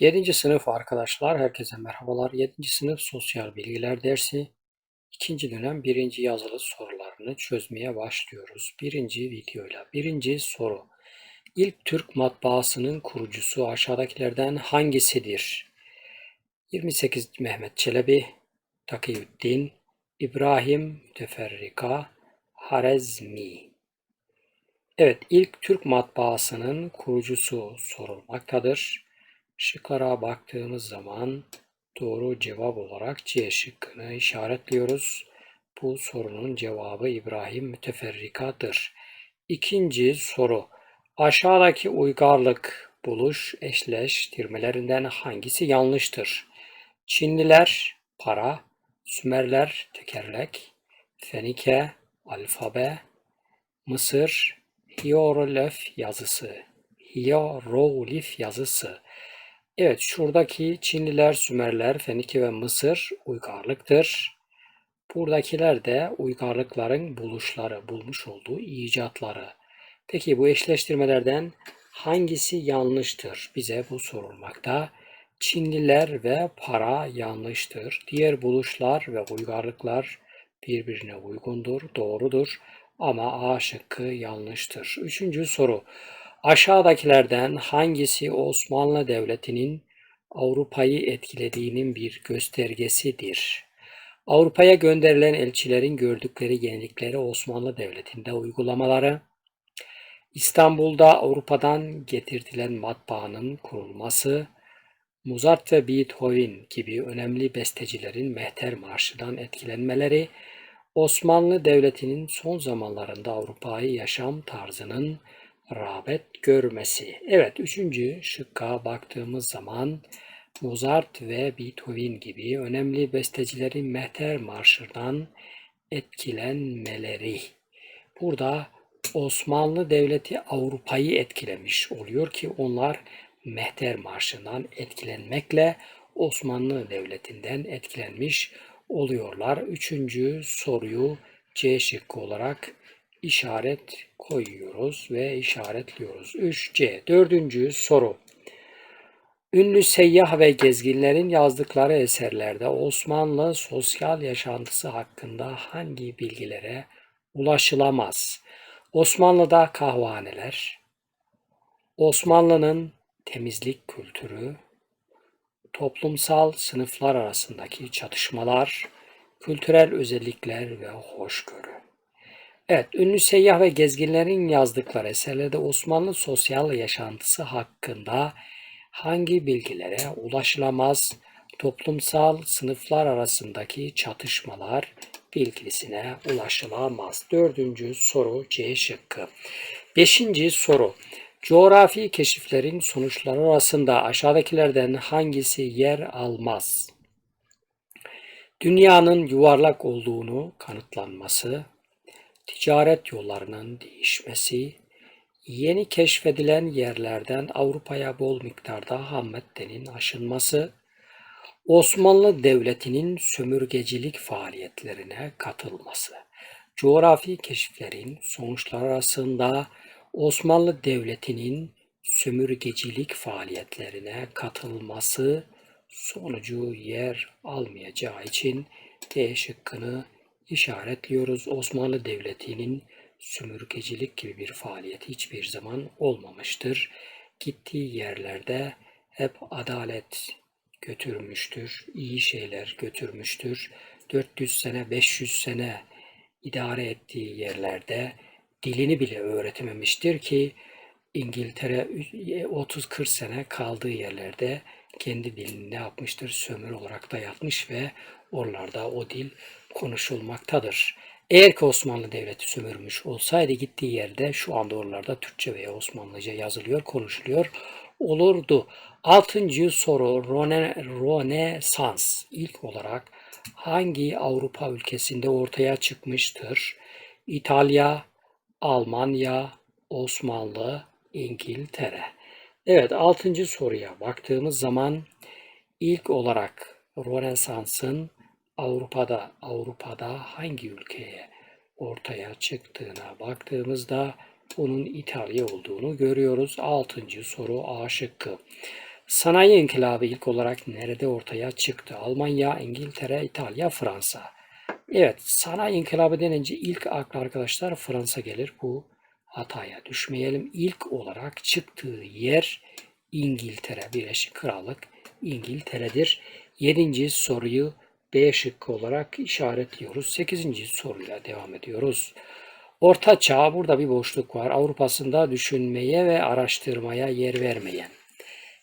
7. sınıf arkadaşlar, herkese merhabalar. 7. sınıf sosyal bilgiler dersi, ikinci dönem birinci yazılı sorularını çözmeye başlıyoruz. Birinci videoyla. Birinci soru. İlk Türk matbaasının kurucusu aşağıdakilerden hangisidir? 28 Mehmet Çelebi, Takiyüddin, İbrahim Müteferrika, Harezmi. Evet, ilk Türk matbaasının kurucusu sorulmaktadır. Şıklara baktığımız zaman doğru cevap olarak C şıkkını işaretliyoruz. Bu sorunun cevabı İbrahim Müteferrika'dır. İkinci soru. Aşağıdaki uygarlık buluş eşleştirmelerinden hangisi yanlıştır? Çinliler para, Sümerler tekerlek, Fenike alfabe, Mısır hieroglif yazısı. Hieroglif yazısı. Evet, şuradaki Çinliler, Sümerler, Fenike ve Mısır uygarlıktır. Buradakiler de uygarlıkların buluşları, bulmuş olduğu icatları. Peki bu eşleştirmelerden hangisi yanlıştır? Bize bu sorulmakta. Çinliler ve para yanlıştır. Diğer buluşlar ve uygarlıklar birbirine uygundur, doğrudur. Ama A şıkkı yanlıştır. Üçüncü soru. Aşağıdakilerden hangisi Osmanlı Devleti'nin Avrupa'yı etkilediğinin bir göstergesidir? Avrupa'ya gönderilen elçilerin gördükleri yenilikleri Osmanlı Devleti'nde uygulamaları, İstanbul'da Avrupa'dan getirtilen matbaanın kurulması, Mozart ve Beethoven gibi önemli bestecilerin Mehter Marşı'dan etkilenmeleri, Osmanlı Devleti'nin son zamanlarında Avrupa'yı yaşam tarzının rağbet görmesi. Evet, üçüncü şıkka baktığımız zaman Mozart ve Beethoven gibi önemli bestecilerin Mehter Marşı'dan etkilenmeleri. Burada Osmanlı Devleti Avrupa'yı etkilemiş oluyor ki onlar Mehter Marşı'ndan etkilenmekle Osmanlı Devleti'nden etkilenmiş oluyorlar. Üçüncü soruyu C şıkkı olarak işaret koyuyoruz ve işaretliyoruz. 3C. Dördüncü soru. Ünlü seyyah ve gezginlerin yazdıkları eserlerde Osmanlı sosyal yaşantısı hakkında hangi bilgilere ulaşılamaz? Osmanlı'da kahvaneler, Osmanlı'nın temizlik kültürü, toplumsal sınıflar arasındaki çatışmalar, kültürel özellikler ve hoşgörü. Evet, ünlü seyyah ve gezginlerin yazdıkları eserlerde Osmanlı sosyal yaşantısı hakkında hangi bilgilere ulaşılamaz, toplumsal sınıflar arasındaki çatışmalar bilgisine ulaşılamaz. Dördüncü soru C şıkkı. Beşinci soru. Coğrafi keşiflerin sonuçları arasında aşağıdakilerden hangisi yer almaz? Dünyanın yuvarlak olduğunu kanıtlanması, ticaret yollarının değişmesi, yeni keşfedilen yerlerden Avrupa'ya bol miktarda ham maddenin aşınması, Osmanlı Devleti'nin sömürgecilik faaliyetlerine katılması. Coğrafi keşiflerin sonuçları arasında Osmanlı Devleti'nin sömürgecilik faaliyetlerine katılması sonucu yer almayacağı için D şıkkını işaretliyoruz. Osmanlı Devleti'nin sömürgecilik gibi bir faaliyeti hiçbir zaman olmamıştır. Gittiği yerlerde hep adalet götürmüştür, iyi şeyler götürmüştür. 400 sene, 500 sene idare ettiği yerlerde dilini bile öğretememiştir ki İngiltere 30-40 sene kaldığı yerlerde kendi dilini ne yapmıştır? Sömür olarak dayatmış ve oralarda o dil konuşulmaktadır. Eğer ki Osmanlı Devleti sömürmüş olsaydı gittiği yerde şu anda oralarda Türkçe veya Osmanlıca yazılıyor, konuşuluyor olurdu. Altıncı soru Rone, Rönesans ilk olarak hangi Avrupa ülkesinde ortaya çıkmıştır? İtalya, Almanya, Osmanlı, İngiltere. Evet altıncı soruya baktığımız zaman ilk olarak Rönesans'ın Avrupa'da Avrupa'da hangi ülkeye ortaya çıktığına baktığımızda bunun İtalya olduğunu görüyoruz. Altıncı soru A şıkkı. Sanayi inkılabı ilk olarak nerede ortaya çıktı? Almanya, İngiltere, İtalya, Fransa. Evet, sanayi inkılabı denince ilk akla arkadaşlar Fransa gelir. Bu hataya düşmeyelim. İlk olarak çıktığı yer İngiltere, Birleşik Krallık İngiltere'dir. Yedinci soruyu B şıkkı olarak işaretliyoruz. Sekizinci soruyla devam ediyoruz. Orta çağ burada bir boşluk var. Avrupa'sında düşünmeye ve araştırmaya yer vermeyen,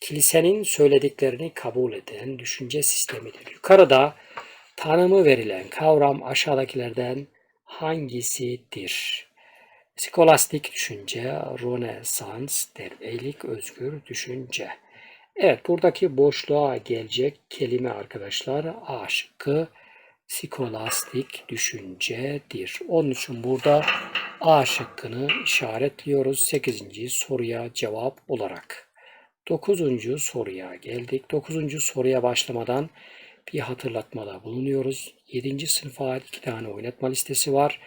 kilisenin söylediklerini kabul eden düşünce sistemidir. Yukarıda tanımı verilen kavram aşağıdakilerden hangisidir? Skolastik düşünce, Rönesans, derbeylik, özgür düşünce. Evet buradaki boşluğa gelecek kelime arkadaşlar A şıkkı skolastik düşüncedir. Onun için burada A şıkkını işaretliyoruz 8. soruya cevap olarak. 9. soruya geldik. 9. soruya başlamadan bir hatırlatmada bulunuyoruz. 7. sınıfa ait 2 tane oynatma listesi var.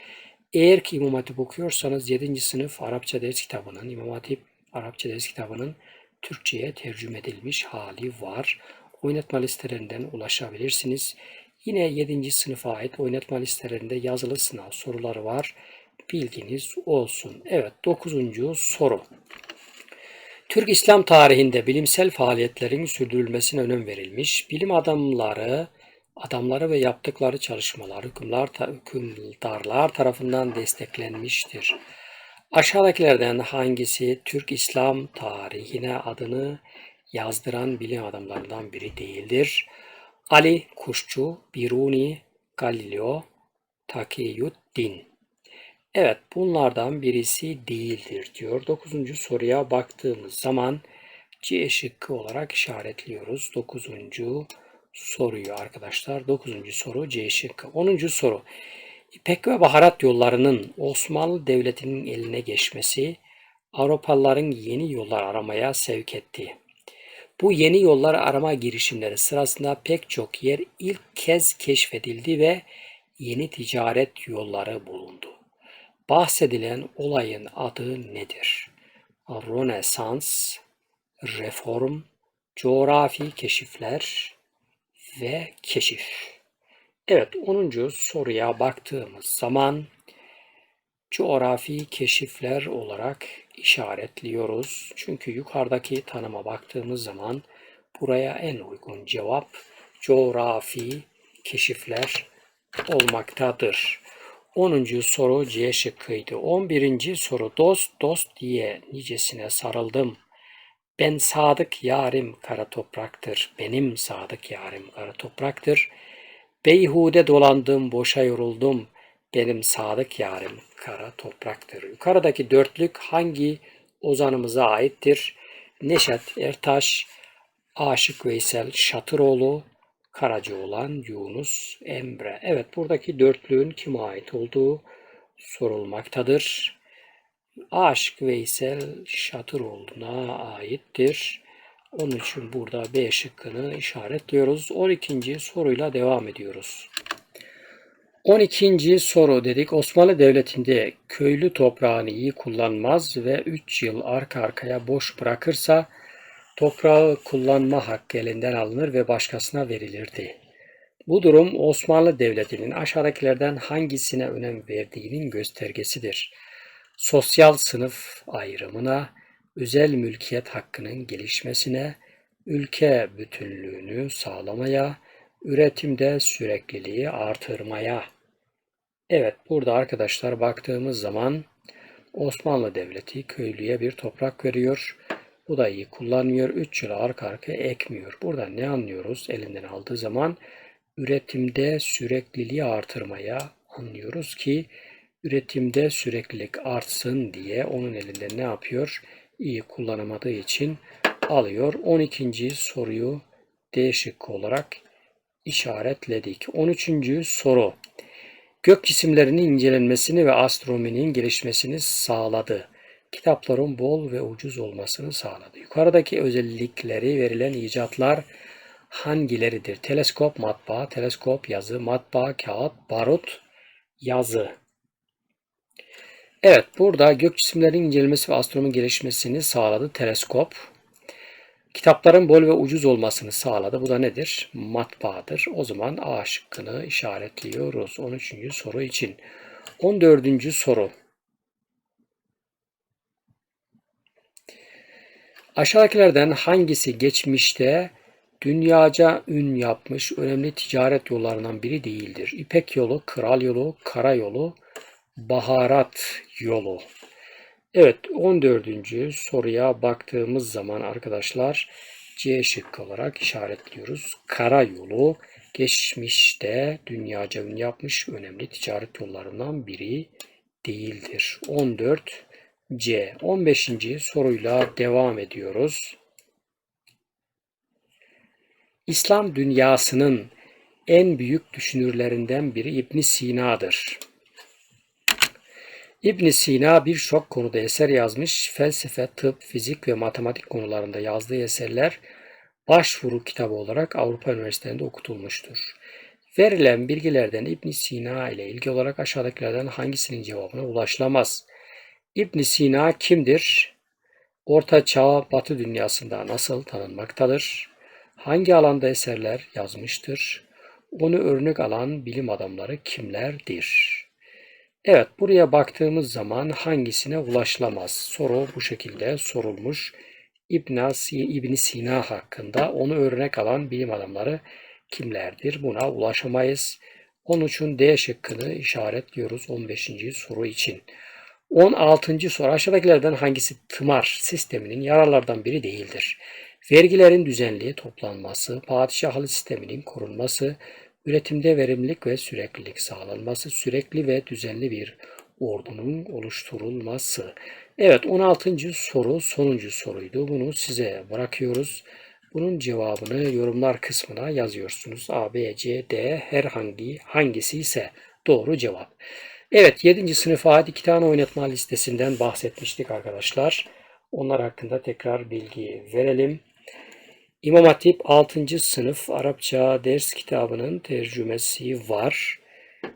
Eğer ki İmam Hatip okuyorsanız 7. sınıf Arapça ders kitabının, İmam Hatip Arapça ders kitabının Türkçe'ye tercüme edilmiş hali var. Oynatma listelerinden ulaşabilirsiniz. Yine 7. sınıfa ait oynatma listelerinde yazılı sınav soruları var. Bilginiz olsun. Evet 9. soru. Türk İslam tarihinde bilimsel faaliyetlerin sürdürülmesine önem verilmiş. Bilim adamları adamları ve yaptıkları çalışmalar hükümler, hükümdarlar tarafından desteklenmiştir. Aşağıdakilerden hangisi Türk İslam tarihine adını yazdıran bilim adamlarından biri değildir? Ali Kuşçu, Biruni, Galileo, Takiyuddin. Evet bunlardan birisi değildir diyor. Dokuzuncu soruya baktığımız zaman C şıkkı olarak işaretliyoruz. Dokuzuncu soruyu arkadaşlar. Dokuzuncu soru C şıkkı. Onuncu soru. İpek ve baharat yollarının Osmanlı Devleti'nin eline geçmesi Avrupalıların yeni yollar aramaya sevk etti. Bu yeni yollar arama girişimleri sırasında pek çok yer ilk kez keşfedildi ve yeni ticaret yolları bulundu. Bahsedilen olayın adı nedir? Rönesans, reform, coğrafi keşifler ve keşif. Evet 10. soruya baktığımız zaman coğrafi keşifler olarak işaretliyoruz. Çünkü yukarıdaki tanıma baktığımız zaman buraya en uygun cevap coğrafi keşifler olmaktadır. 10. soru C şıkkıydı. 11. soru dost dost diye nicesine sarıldım. Ben sadık yarim kara topraktır. Benim sadık yarim kara topraktır. Beyhude dolandım, boşa yoruldum. Benim sadık yarim kara topraktır. Yukarıdaki dörtlük hangi ozanımıza aittir? Neşet Ertaş, Aşık Veysel Şatıroğlu, Karacaoğlan Yunus Emre. Evet buradaki dörtlüğün kime ait olduğu sorulmaktadır. Aşık Veysel Şatıroğlu'na aittir. Onun için burada B şıkkını işaretliyoruz. 12. soruyla devam ediyoruz. 12. soru dedik. Osmanlı Devleti'nde köylü toprağını iyi kullanmaz ve 3 yıl arka arkaya boş bırakırsa toprağı kullanma hakkı elinden alınır ve başkasına verilirdi. Bu durum Osmanlı Devleti'nin aşağıdakilerden hangisine önem verdiğinin göstergesidir. Sosyal sınıf ayrımına, özel mülkiyet hakkının gelişmesine, ülke bütünlüğünü sağlamaya, üretimde sürekliliği artırmaya. Evet burada arkadaşlar baktığımız zaman Osmanlı Devleti köylüye bir toprak veriyor. Bu da iyi kullanmıyor. 3 yıl arka arkaya ekmiyor. Burada ne anlıyoruz elinden aldığı zaman? Üretimde sürekliliği artırmaya anlıyoruz ki üretimde süreklilik artsın diye onun elinde ne yapıyor? İyi kullanamadığı için alıyor. 12. soruyu D şıkkı olarak işaretledik. 13. soru. Gök cisimlerinin incelenmesini ve astronominin gelişmesini sağladı. Kitapların bol ve ucuz olmasını sağladı. Yukarıdaki özellikleri verilen icatlar hangileridir? Teleskop, matbaa, teleskop, yazı, matbaa, kağıt, barut, yazı. Evet burada gök cisimlerinin incelemesi ve astronomi gelişmesini sağladı teleskop. Kitapların bol ve ucuz olmasını sağladı. Bu da nedir? Matbaadır. O zaman A şıkkını işaretliyoruz 13. soru için. 14. soru. Aşağıdakilerden hangisi geçmişte dünyaca ün yapmış önemli ticaret yollarından biri değildir? İpek yolu, kral yolu, kara yolu, baharat yolu. Evet 14. soruya baktığımız zaman arkadaşlar C şıkkı olarak işaretliyoruz. Kara yolu geçmişte dünyaca ün yapmış önemli ticaret yollarından biri değildir. 14 C. 15. soruyla devam ediyoruz. İslam dünyasının en büyük düşünürlerinden biri İbn Sina'dır. İbn Sina birçok konuda eser yazmış. Felsefe, tıp, fizik ve matematik konularında yazdığı eserler başvuru kitabı olarak Avrupa üniversitelerinde okutulmuştur. Verilen bilgilerden İbn Sina ile ilgili olarak aşağıdakilerden hangisinin cevabına ulaşılamaz? İbn Sina kimdir? Orta Çağ Batı dünyasında nasıl tanınmaktadır? Hangi alanda eserler yazmıştır? Onu örnek alan bilim adamları kimlerdir? Evet, buraya baktığımız zaman hangisine ulaşılamaz? Soru bu şekilde sorulmuş. İbn, Sina hakkında onu örnek alan bilim adamları kimlerdir? Buna ulaşamayız. Onun için D şıkkını işaretliyoruz 15. soru için. 16. soru aşağıdakilerden hangisi tımar sisteminin yararlardan biri değildir? Vergilerin düzenli toplanması, padişahlı sisteminin korunması, üretimde verimlilik ve süreklilik sağlanması, sürekli ve düzenli bir ordunun oluşturulması. Evet 16. soru sonuncu soruydu. Bunu size bırakıyoruz. Bunun cevabını yorumlar kısmına yazıyorsunuz. A, B, C, D herhangi hangisi ise doğru cevap. Evet 7. sınıfa ait iki tane oynatma listesinden bahsetmiştik arkadaşlar. Onlar hakkında tekrar bilgi verelim. İmam Hatip 6. sınıf Arapça ders kitabının tercümesi var.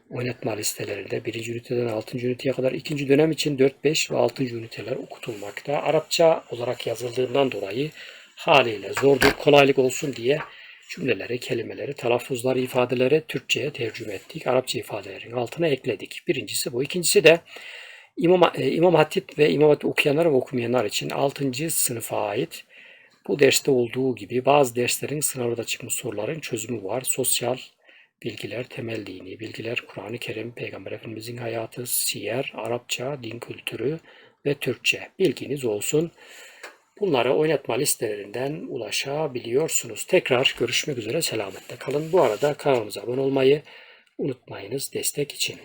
Oynatma listelerinde 1. üniteden 6. üniteye kadar 2. dönem için 4, 5 ve 6. üniteler okutulmakta. Arapça olarak yazıldığından dolayı haliyle zordur, kolaylık olsun diye cümleleri, kelimeleri, telaffuzları, ifadeleri Türkçe'ye tercüme ettik. Arapça ifadelerin altına ekledik. Birincisi bu. İkincisi de İmam, e, İmam Hatip ve İmam Hatip okuyanlar ve okumayanlar için 6. sınıfa ait bu derste olduğu gibi bazı derslerin sınavda çıkmış soruların çözümü var. Sosyal bilgiler, temel dini bilgiler, Kur'an-ı Kerim, Peygamber Efendimizin hayatı, siyer, Arapça, din kültürü ve Türkçe bilginiz olsun. Bunlara oynatma listelerinden ulaşabiliyorsunuz. Tekrar görüşmek üzere selametle kalın. Bu arada kanalımıza abone olmayı unutmayınız destek için.